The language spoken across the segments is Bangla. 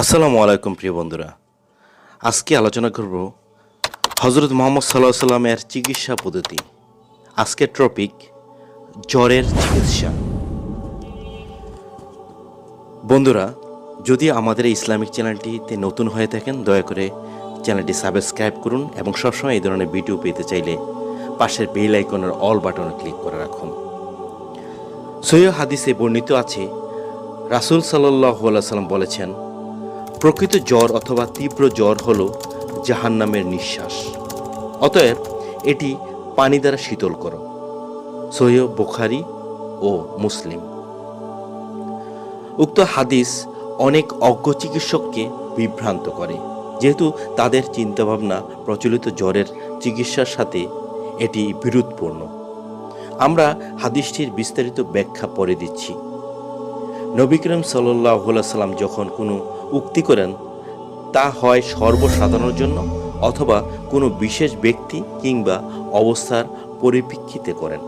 আসসালামু আলাইকুম প্রিয় বন্ধুরা। আজকে আলোচনা করব হজরত মোহাম্মদ সাল্লাহ সাল্লামের চিকিৎসা পদ্ধতি। আজকের টপিক জ্বরের চিকিৎসা। বন্ধুরা, যদি আমাদের ইসলামিক চ্যানেলটিতে নতুন হয়ে থাকেন, দয়া করে চ্যানেলটি সাবস্ক্রাইব করুন এবং সবসময় এই ধরনের ভিডিও পেতে চাইলে পাশের বেল আইকনের অল বাটনে ক্লিক করে রাখুন। সৈয় হাদিসে বর্ণিত আছে, রাসুল সাল্লাহ সাল্লাম বলেছেন প্রকৃত জ্বর অথবা তীব্র জ্বর হল জাহান্নামের নিঃশ্বাস। অতএব, এটি পানি দ্বারা শীতল করো। সৈয় বুখারি ও মুসলিম। উক্ত হাদিস অনেক অজ্ঞ চিকিৎসককে বিভ্রান্ত করে। যেহেতু তাদের চিন্তাভাবনা প্রচলিত জ্বরের চিকিৎসার সাথে এটি বিরোধপূর্ণ। আমরা হাদিসটির বিস্তারিত ব্যাখ্যা পরে দিচ্ছি। নবী করিম সাল্লাহ সাল্লাম যখন কোনো উক্তি করেন, তা হয় সর্বসাধারণের জন্য অথবা কোনো বিশেষ ব্যক্তি কিংবা অবস্থার পরিপ্রেক্ষিতে করেন।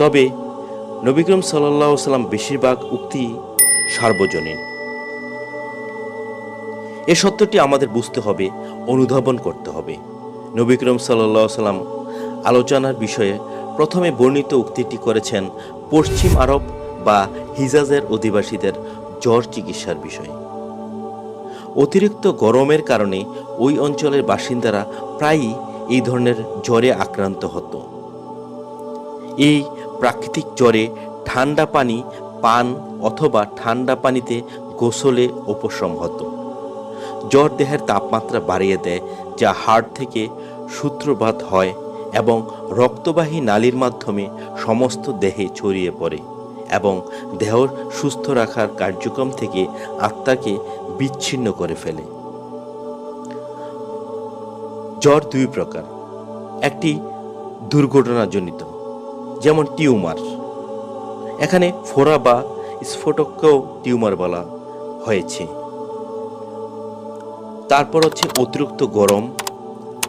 তবে নবী করিম সাল্লাহ সাল্লাম বেশিরভাগ উক্তি সার্বজনীন। এ সত্যটি আমাদের বুঝতে হবে, অনুধাবন করতে হবে। নবী করিম সাল্লাহ সাল্লাম আলোচনার বিষয়ে প্রথমে বর্ণিত উক্তিটি করেছেন পশ্চিম আরব বা হিজাজের অধিবাসীদের জ্বর চিকিৎসার বিষয়ে। অতিরিক্ত গরমের কারণে ওই অঞ্চলের বাসিন্দারা প্রায়ই এই ধরনের জ্বরে আক্রান্ত হতো। এই প্রাকৃতিক জ্বরে ঠান্ডা পানি, পান অথবা ঠান্ডা পানিতে গোসলে উপশম হতো। জ্বর দেহের তাপমাত্রা বাড়িয়ে দেয়, যা হাড় থেকে সূত্রপাত হয় এবং রক্তবাহী নালীর মাধ্যমে সমস্ত দেহে ছড়িয়ে পড়ে। এবং দেহ সুস্থ রাখার কার্যক্রম থেকে আত্মাকে বিচ্ছিন্ন করে ফেলে। জ্বর দুই প্রকার। একটি দুর্ঘটনাজনিত, যেমন টিউমার। এখানে ফোড়া বা স্ফোটককেও টিউমার বলা হয়েছে। তারপর হচ্ছে অতিরিক্ত গরম,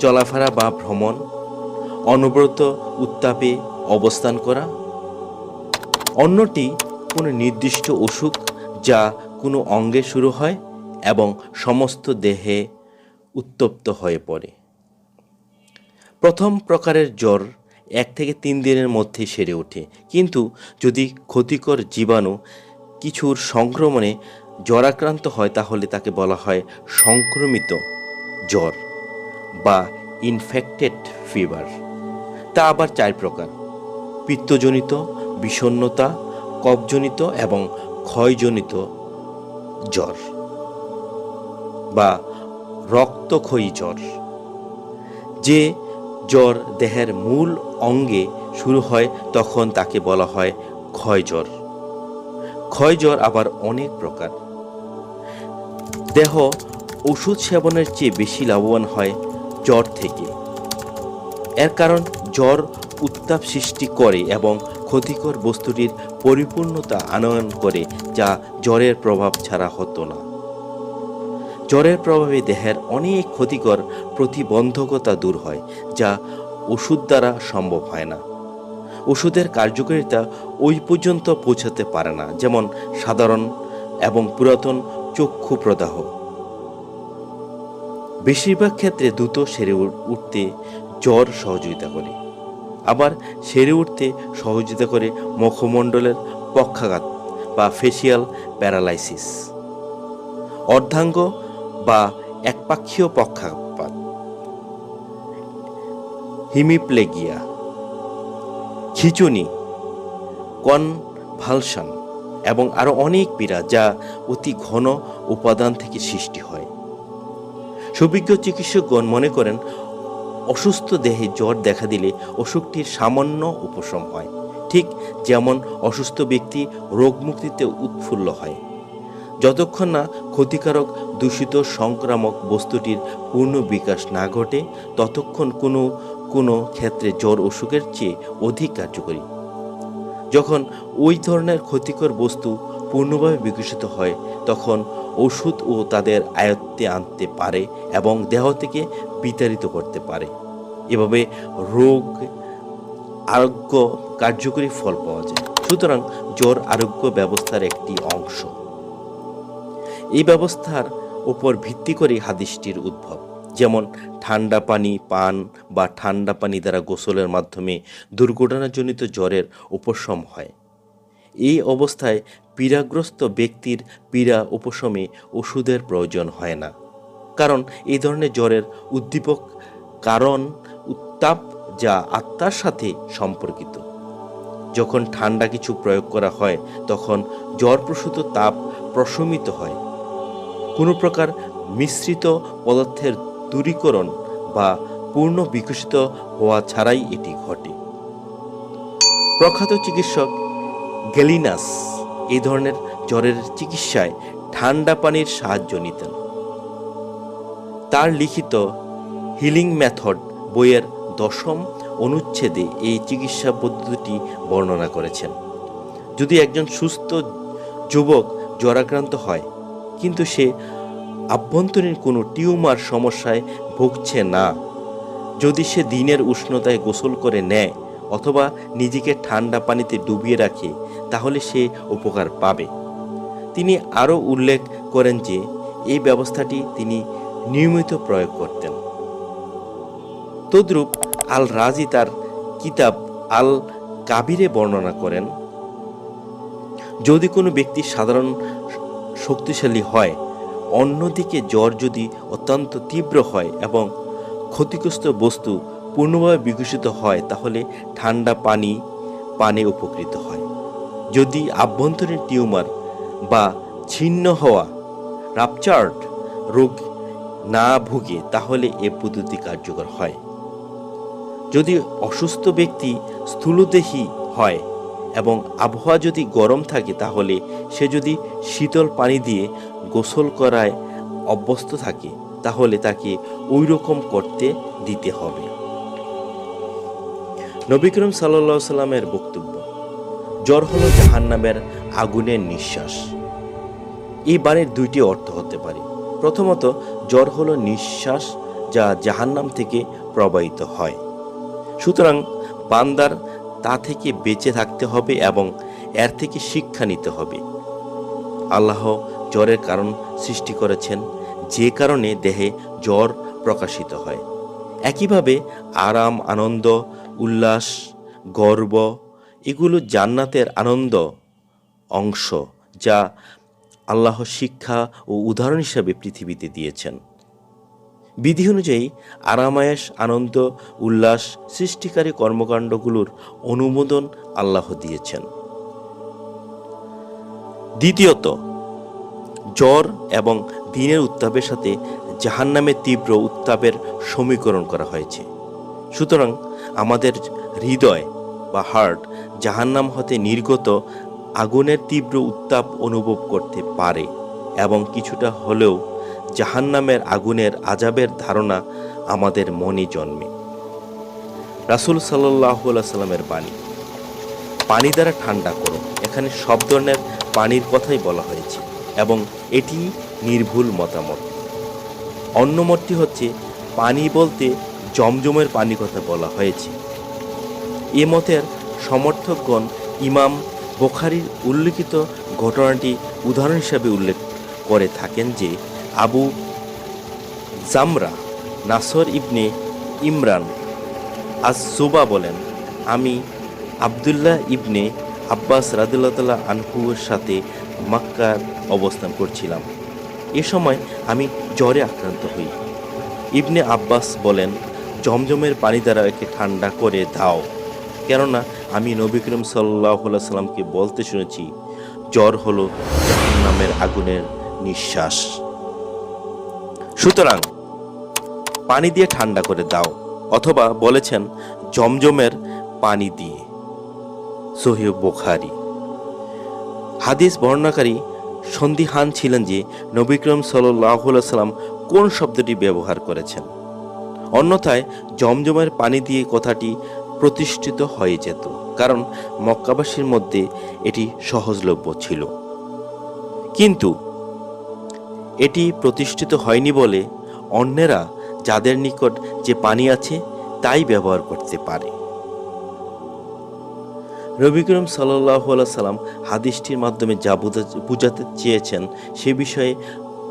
চলাফেরা বা ভ্রমণ, অনবরত উত্তাপে অবস্থান করা অন্যটি কোনো নির্দিষ্ট অসুখ যা কোনো অঙ্গে শুরু হয় এবং সমস্ত দেহে উত্তপ্ত হয়ে পড়ে। প্রথম প্রকারের জ্বর এক থেকে তিন দিনের মধ্যে সেরে ওঠে। কিন্তু যদি ক্ষতিকর জীবাণু কিছুর সংক্রমণে জ্বরাক্রান্ত হয়, তাহলে তাকে বলা হয় সংক্রমিত জ্বর বা ইনফেক্টেড ফিভার তা আবার চার প্রকার। পিত্তজনিত বিষণ্নতা কফজনিত এবং ক্ষয়জনিত জ্বর বা রক্তক্ষয়ী জ্বর, যে জ্বর দেহের মূল অঙ্গে শুরু হয় তখন তাকে বলা হয় ক্ষয় জ্বর ক্ষয় জ্বর আবার অনেক প্রকার। দেহ ওষুধ সেবনের চেয়ে বেশি লাভবান হয় জ্বর থেকে। এর কারণ জ্বর উত্তাপ সৃষ্টি করে এবং ক্ষতিকর বস্তুটির পরিপূর্ণতা আনয়ন করে, যা জ্বরের প্রভাব ছাড়া হতো না। জ্বরের প্রভাবে দেহের অনেক ক্ষতিকর প্রতিবন্ধকতা দূর হয়, যা ওষুধ দ্বারা সম্ভব হয় না। ওষুধের কার্যকারিতা ওই পর্যন্ত পৌঁছাতে পারে না, যেমন সাধারণ এবং পুরাতন চক্ষু প্রদাহ। বেশিরভাগ ক্ষেত্রে দ্রুত সেরে উঠতে জ্বর সহযোগিতা করে। আবার সেরে উঠতে সহযোগিতা করে মুখমণ্ডলের পক্ষাঘাত বা ফেসিয়াল প্যারালাইসিস অর্ধাঙ্গ বা একপাক্ষীয় পক্ষাঘাত হিমিপ্লেগিয়া। খিচুনি কনভালশন এবং আরও অনেক পীড়া যা অতি ঘন উপাদান থেকে সৃষ্টি হয়। সুবিজ্ঞ চিকিৎসকগণ মনে করেন অসুস্থ দেহে জ্বর দেখা দিলে অসুখটির সামান্য উপশম হয়। ঠিক যেমন অসুস্থ ব্যক্তি রোগমুক্তিতে উৎফুল্ল হয়। যতক্ষণ না ক্ষতিকারক দূষিত সংক্রামক বস্তুটির পূর্ণ বিকাশ না ঘটে, ততক্ষণ কোনো কোনো ক্ষেত্রে জ্বর অসুখের চেয়ে অধিক কার্যকরী। যখন ওই ধরনের ক্ষতিকর বস্তু পূর্ণভাবে বিকশিত হয়, তখন ওষুধ ও তাদের আয়ত্তে আনতে পারে এবং দেহ থেকে বিতাড়িত করতে পারে। এভাবে রোগ আরোগ্য কার্যকরী ফল পাওয়া যায়। সুতরাং জ্বর আরোগ্য ব্যবস্থার একটি অংশ। এই ব্যবস্থার উপর ভিত্তি করে হাদিসটির উদ্ভব। যেমন ঠান্ডা পানি, পান বা ঠান্ডা পানি দ্বারা গোসলের মাধ্যমে দুর্ঘটনাজনিত জ্বরের উপশম হয়। এই অবস্থায় পীড়াগ্রস্ত ব্যক্তির পীড়া উপশমে ওষুধের প্রয়োজন হয় না। কারণ এই ধরনের জ্বরের উদ্দীপক কারণ উত্তাপ যা আত্মার সাথে সম্পর্কিত। যখন ঠান্ডা কিছু প্রয়োগ করা হয়, তখন জ্বরপ্রসূত তাপ প্রশমিত হয়। কোনো প্রকার মিশ্রিত পদার্থের দূরীকরণ বা পূর্ণ বিকশিত হওয়া ছাড়াই এটি ঘটে। প্রখ্যাত চিকিৎসক গেলিনাস এই ধরনের জ্বরের চিকিৎসায় ঠান্ডা পানির সাহায্য নিতেন। তার লিখিত হিলিং মেথড বইয়ের দশম অনুচ্ছেদে এই চিকিৎসা পদ্ধতিটি বর্ণনা করেছেন। যদি একজন সুস্থ যুবক জ্বরাক্রান্ত হয়, কিন্তু সে আভ্যন্তরীণ কোনো টিউমার সমস্যায় ভুগছে না, যদি সে দিনের উষ্ণতায় গোসল করে নেয় অথবা নিজেকে ঠান্ডা পানিতে ডুবিয়ে রাখে তাহলে সে উপকার পাবে। তিনি আরও উল্লেখ করেন যে, এই ব্যবস্থাটি তিনি নিয়মিত প্রয়োগ করতেন। তদ্রূপ আল রাজি তার কিতাব আল কাবিরে বর্ণনা করেন, যদি কোনো ব্যক্তি সাধারণ শক্তিশালী হয়, অন্যদিকে জ্বর যদি অত্যন্ত তীব্র হয় এবং ক্ষতিগ্রস্ত বস্তু পূর্ণভাবে বিকশিত হয়, তাহলে ঠান্ডা পানি, পানে উপকৃত হয়। যদি আভ্যন্তরীণ টিউমার বা ছিন্ন হওয়া, রাপচার্ড রোগ না ভুগে, তাহলে এ পদ্ধতি কার্যকর হয়। যদি অসুস্থ ব্যক্তি স্থূলদেহী হয় এবং আবহাওয়া যদি গরম থাকে, তাহলে সে যদি শীতল পানি দিয়ে গোসল করায় অভ্যস্ত থাকে, তাহলে তাকে ওই রকম করতে দিতে হবে। নবী করিম সাল্লা সাল্লামের বক্তব্য জ্বর হলো জাহান্নামের আগুনের নিঃশ্বাস। এই বাণীর দুইটি অর্থ হতে পারে। প্রথমত, জ্বর হলো নিঃশ্বাস যা জাহান্নাম থেকে প্রবাহিত হয়। সুতরাং বান্দার তা থেকে বেঁচে থাকতে হবে এবং এর থেকে শিক্ষা নিতে হবে। আল্লাহ জ্বরের কারণ সৃষ্টি করেছেন, যে কারণে দেহে জ্বর প্রকাশিত হয়। একইভাবে আরাম, আনন্দ, উল্লাস, গর্ব এগুলো জান্নাতের আনন্দ অংশ যা আল্লাহ শিক্ষা ও উদাহরণ হিসাবে পৃথিবীতে দিয়েছেন। বিধি অনুযায়ী আরামায়াস আনন্দ, উল্লাস, সৃষ্টিকারী কর্মকাণ্ডগুলোর অনুমোদন আল্লাহ দিয়েছেন। দ্বিতীয়ত, জ্বর এবং দিনের উত্তাপের সাথে জাহান্নামের তীব্র উত্তাপের সমীকরণ করা হয়েছে। সুতরাং আমাদের হৃদয় বা হার্ট জাহান্নাম হতে নির্গত আগুনের তীব্র উত্তাপ অনুভব করতে পারে এবং কিছুটা হলেও জাহান্নামের আগুনের আজাবের ধারণা আমাদের মনে জন্মে। রাসুল সাল্লাহ সাল্লামের বাণী, পানি দ্বারা ঠান্ডা করো। এখানে সব ধরনের পানির কথাই বলা হয়েছে এবং এটি নির্ভুল মতামত। অন্য মতটি হচ্ছে, পানি বলতে জমজমের পানি কথা বলা হয়েছে। এ মতের সমর্থকগণ ইমাম বোখারির উল্লিখিত ঘটনাটি উদাহরণ হিসাবে উল্লেখ করে থাকেন যে আবু জামরা নাসর ইবনে ইমরান আজ সুবা বলেন, আমি আবদুল্লাহ ইবনে আব্বাস রাদুল্লাহ আনহুর সাথে মাক্কার অবস্থান করছিলাম। এ সময় আমি জ্বরে আক্রান্ত হই। ইবনে আব্বাস বলেন, জমজমের পানি দ্বারা একে ঠান্ডা করে দাও। কেননা আমি নবী করিম সাল্লামকে বলতে শুনেছি, জ্বর হলো জাহান্নামের আগুনের নিঃশ্বাস। সুতরাং পানি দিয়ে ঠান্ডা করে দাও, অথবা বলেছেন জমজমের পানি দিয়ে। সোহেব বোখারি। হাদিস বর্ণনাকারী সন্দিহান ছিলেন যে নবিক্রম সাল্লাম কোন শব্দটি ব্যবহার করেছেন। অন্যথায় জমজমের পানি দিয়ে কথাটি প্রতিষ্ঠিত হয়ে যেত, কারণ মক্কাবাসীর মধ্যে এটি সহজলভ্য ছিল। কিন্তু এটি প্রতিষ্ঠিত হয়নি বলে অন্যেরা যাদের নিকট যে পানি আছে তাই ব্যবহার করতে পারে। রবি করিম সাল্লাহ সাল্লাম হাদিসটির মাধ্যমে যা বোঝা- বোঝাতে চেয়েছেন সে বিষয়ে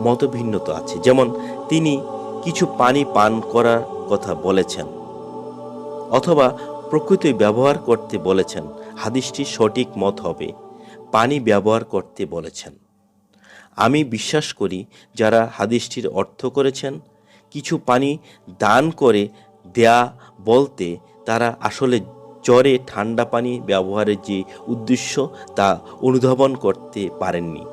মতভিন্নতা আছে। যেমন তিনি কিছু পানি পান করার কথা বলেছেন, অথবা প্রকৃতই ব্যবহার করতে বলেছেন। হাদিসটির সঠিক মত হবে। পানি ব্যবহার করতে বলেছেন। আমি বিশ্বাস করি, যারা হাদিসটির অর্থ করেছেন, কিছু পানি দান করে, দেয়া বলতে তারা আসলে জ্বরে ঠান্ডা পানি ব্যবহারের যে উদ্দেশ্য তা অনুধাবন করতে পারেননি।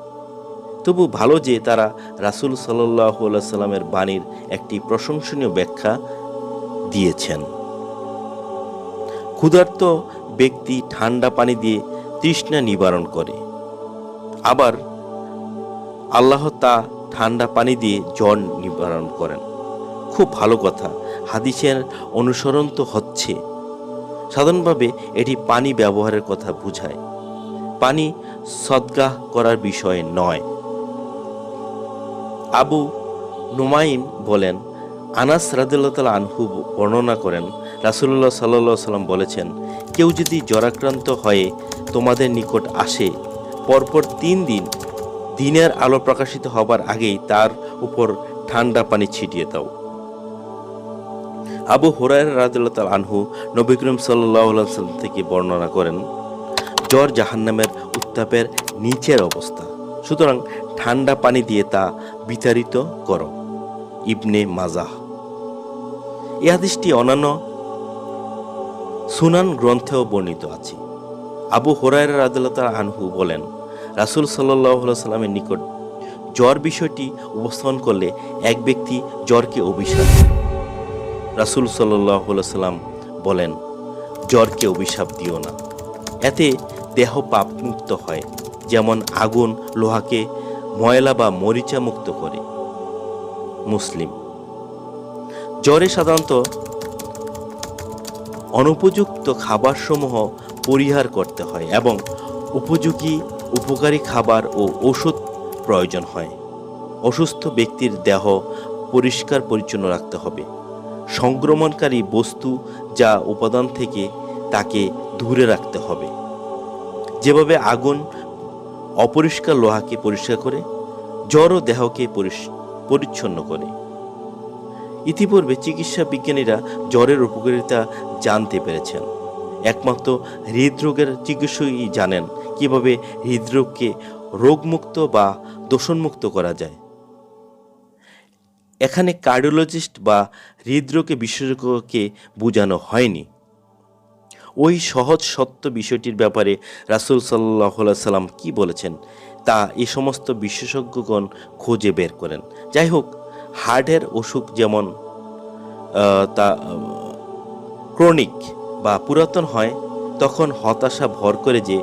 তবু ভালো যে তারা রাসূল সাল্লাহ সাল্লামের বাণীর একটি প্রশংসনীয় ব্যাখ্যা দিয়েছেন। ক্ষুধার্ত ব্যক্তি ঠান্ডা পানি দিয়ে তৃষ্ণা নিবারণ করে। আবার আল্লাহ তা ঠান্ডা পানি দিয়ে জ্বর নিবারণ করেন। খুব ভালো কথা। হাদিসের অনুসরণ তো হচ্ছে। সাধারণভাবে এটি পানি ব্যবহারের কথা বুঝায়। পানি সদ্গাহ করার বিষয় নয়। আবু নুমাইন বলেন, আনাস রাদিল্লাহ আনহু বর্ণনা করেন রাসুল্লাহ সাল্লাহ সাল্লাম বলেছেন, কেউ যদি জ্বরাক্রান্ত হয়ে তোমাদের নিকট আসে, পরপর তিন দিন দিনের আলো প্রকাশিত হবার আগেই তার উপর ঠান্ডা পানি ছিটিয়ে দাও। আবু হুরায় রাদিল্লাহ আনহু নবী করিম সাল্লাম থেকে বর্ণনা করেন, জ্বর জাহান্নামের উত্তাপের নিচের অবস্থা, সুতরাং ঠান্ডা পানি দিয়ে তা বিতাড়িত করো। ইবনে মাজাহ। এ হাদিসটি অন্যান্য সুনান গ্রন্থেও বর্ণিত আছে। আবু হোরায়রা রাদিল্লাহ আনহু বলেন, রাসূল সাল্লাহ সাল্লামের নিকট জ্বর বিষয়টি উপস্থাপন করলে এক ব্যক্তি জ্বরকে অভিশাপ। রাসূল সাল্লাম বলেন, জ্বরকে অভিশাপ দিও না। এতে দেহ পাপ মুক্ত হয়, যেমন আগুন লোহাকে ময়লা বা মরিচা মুক্ত করে। মুসলিম। জ্বরে সাধারণত অনুপযুক্ত খাবারসমূহ পরিহার করতে হয় এবং উপযোগী, উপকারী খাবার ও ওষুধ প্রয়োজন হয়। অসুস্থ ব্যক্তির দেহ পরিষ্কার পরিচ্ছন্ন রাখতে হবে। সংক্রমণকারী বস্তু যা উপাদান থেকে তাকে দূরে রাখতে হবে। যেভাবে আগুন অপরিষ্কার লোহাকে পরিষ্কার করে, জ্বর ও দেহকে পরিচ্ছন্ন করে। ইতিপূর্বে চিকিৎসা বিজ্ঞানীরা জ্বরের উপকারিতা জানতে পেরেছেন। একমাত্র হৃদরোগের চিকিৎসকই জানেন কীভাবে হৃদরোগকে রোগমুক্ত বা দূষণমুক্ত করা যায়। এখানে কার্ডিওলজিস্ট বা হৃদরোগে বিশেষজ্ঞকে বোঝানো হয়নি। ওই সহজ সত্য বিষয়টির ব্যাপারে রাসূল সাল্লাহ সাল্লাম কি বলেছেন তা এ সমস্ত বিশেষজ্ঞগণ খোঁজে বের করেন। যাই হোক হার্টের অসুখ যেমন তা, ক্রনিক বা পুরাতন হয়, তখন হতাশা ভর করে যে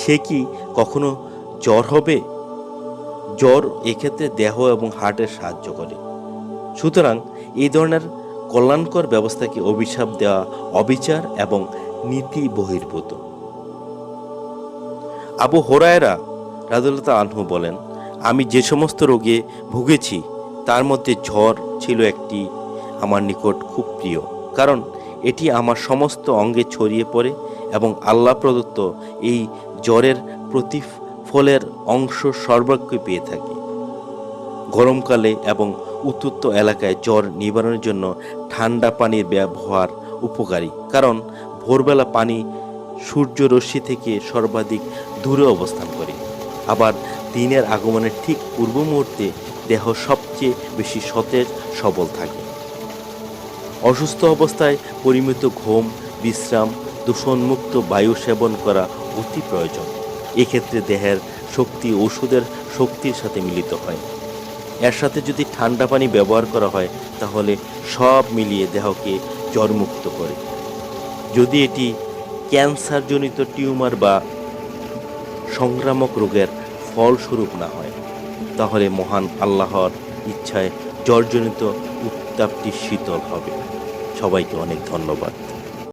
সে কি কখনো জ্বর হবে? জ্বর এক্ষেত্রে দেহ এবং হার্টের সাহায্য করে। সুতরাং এই ধরনের কল্যাণকর ব্যবস্থাকে অভিশাপ দেওয়া অবিচার এবং নীতি বহির্ভূত। আবু হোরায়রা রাজুল্লাহ আনহু বলেন, আমি যে সমস্ত রোগে ভুগেছি তার মধ্যে ঝড় ছিল একটি, আমার নিকট খুব প্রিয়। কারণ এটি আমার সমস্ত অঙ্গে ছড়িয়ে পড়ে এবং আল্লাহ প্রদত্ত এই জ্বরের প্রতিফলের অংশ সর্বাগ্যে পেয়ে থাকি। গরমকালে এবং উত্তপ্ত এলাকায় জ্বর নিবারণের জন্য ঠান্ডা পানির ব্যবহার উপকারী। কারণ ভোরবেলা পানি সূর্য রশ্মি থেকে সর্বাধিক দূরে অবস্থান করে। আবার দিনের আগমনের ঠিক পূর্ব মুহূর্তে দেহ সবচেয়ে বেশি সতেজ, সবল থাকে। অসুস্থ অবস্থায় পরিমিত ঘুম, বিশ্রাম, দূষণমুক্ত বায়ু সেবন করা অতি প্রয়োজন। এক্ষেত্রে দেহের শক্তি ওষুধের শক্তির সাথে মিলিত হয়। এর সাথে যদি ঠান্ডা পানি ব্যবহার করা হয়, তাহলে সব মিলিয়ে দেহকে জ্বরমুক্ত করে। যদি এটি ক্যান্সারজনিত টিউমার বা সংক্রামক রোগের ফলস্বরূপ না হয় তাহলে মহান আল্লাহর ইচ্ছায় জর্জনিত উত্তাপটি শীতল হবে। সবাইকে অনেক ধন্যবাদ।